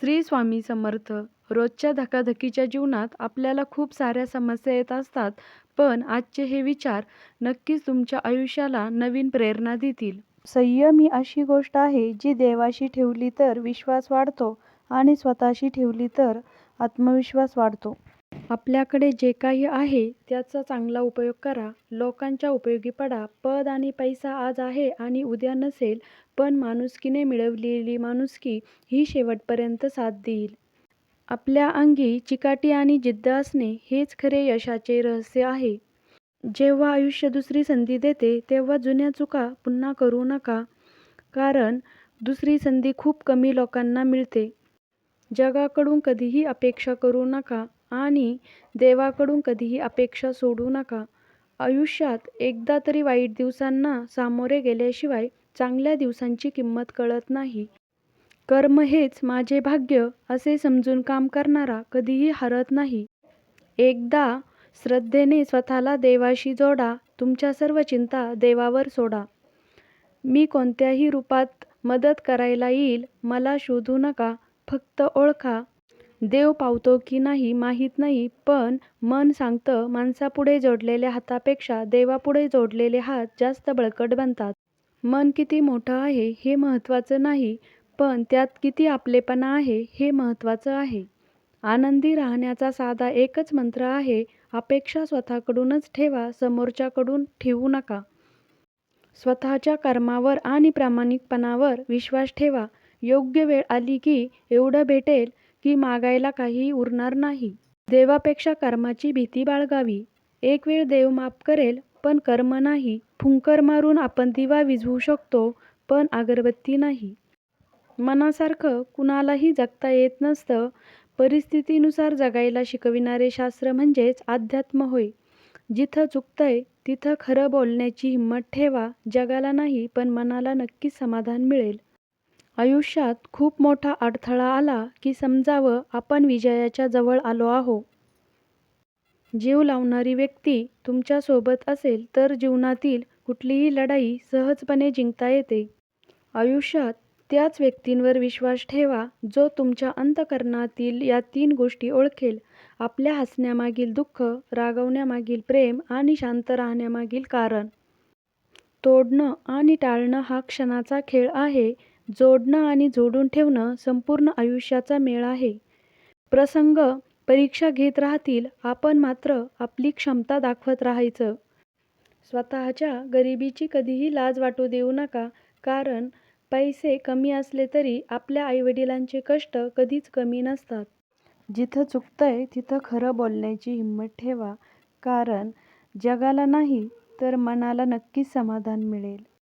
श्री स्वामी समर्थ रोजच्या धकाधकीच्या जीवनात आपल्याला खूप साऱ्या समस्या येत असतात पण आजचे हे विचार नक्कीच तुमच्या आयुष्याला नवीन प्रेरणा देतील. संयम ही अशी गोष्ट आहे जी देवाशी ठेवली तर विश्वास वाढतो आणि स्वतःशी ठेवली तर आत्मविश्वास वाढतो. आपल्याकडे जे काही आहे त्याचा चांगला उपयोग करा. लोकांच्या उपयोगी पडा. पद आणि पैसा आज आहे आणि उद्या नसेल पण माणुसकीने मिळवलेली माणुसकी ही शेवटपर्यंत साथ देईल. आपल्या अंगी चिकाटी आणि जिद्द असणे हेच खरे यशाचे रहस्य आहे. जेव्हा आयुष्य दुसरी संधी देते तेव्हा जुन्या चुका पुन्हा करू नका. कारण दुसरी संधी खूप कमी लोकांना मिळते. जगाकडून कधीही अपेक्षा करू नका. आणि देवाकडून कधीही अपेक्षा सोडू नका. आयुष्यात एकदा तरी वाईट दिवसांना सामोरे गेल्याशिवाय चांगल्या दिवसांची किंमत कळत नाही. कर्म हेच माझे भाग्य असे समजून काम करणारा कधीही हरत नाही. एकदा श्रद्धेने स्वतःला देवाशी जोडा तुमच्या सर्व चिंता देवावर सोडा. मी कोणत्याही रूपात मदत करायला येईल मला शोधू नका फक्त ओळखा. देव पावतो की नाही माहीत नाही पण मन सांगतं माणसापुढे जोडलेल्या हातापेक्षा देवापुढे जोडलेले हात जास्त बळकट बनतात. मन किती मोठं आहे हे महत्त्वाचं नाही पण त्यात किती आपलेपणा आहे हे महत्त्वाचं आहे. आनंदी राहण्याचा साधा एकच मंत्र आहे अपेक्षा स्वतःकडूनच ठेवा समोरच्याकडून ठेवू नका. स्वतःच्या कर्मावर आणि प्रामाणिकपणावर विश्वास ठेवा. योग्य वेळ आली की एवढं भेटेल की मागायला काही उरणार नाही. देवापेक्षा कर्माची भीती बाळगावी. एक वेळ देव माफ करेल पण कर्म नाही. फुंकर मारून आपण दिवा विझवू शकतो पण अगरबत्ती नाही. मनासारखं कुणालाही जगता येत नसतं. परिस्थितीनुसार जगायला शिकविणारे शास्त्र म्हणजेच अध्यात्म होय. जिथं चुकतंय तिथं खरं बोलण्याची हिंमत ठेवा. जगाला नाही पण मनाला नक्कीच समाधान मिळेल. आयुष्यात खूप मोठा अडथळा आला की समजावं आपण विजयाच्या जवळ आलो आहो. जीव लावणारी व्यक्ती तुमच्यासोबत असेल तर जीवनातील कुठलीही लढाई सहजपणे जिंकता येते. आयुष्यात त्याच व्यक्तींवर विश्वास ठेवा जो तुमच्या अंतःकरणातील या तीन गोष्टी ओळखेल. आपल्या हसण्यामागील दुःख रागवण्यामागील प्रेम आणि शांत राहण्यामागील कारण. तोडणं आणि टाळणं हा क्षणाचा खेळ आहे. जोडणं आणि जोडून ठेवणं संपूर्ण आयुष्याचा मेळ आहे. प्रसंग परीक्षा घेत राहतील आपण मात्र आपली क्षमता दाखवत राहायचं. स्वतःच्या गरिबीची कधीही लाज वाटू देऊ नका कारण पैसे कमी असले तरी आपल्या आईवडिलांचे कष्ट कधीच कमी नसतात. जिथं चुकतंय तिथं खरं बोलण्याची हिंमत ठेवा कारण जगाला नाही तर मनाला नक्कीच समाधान मिळेल.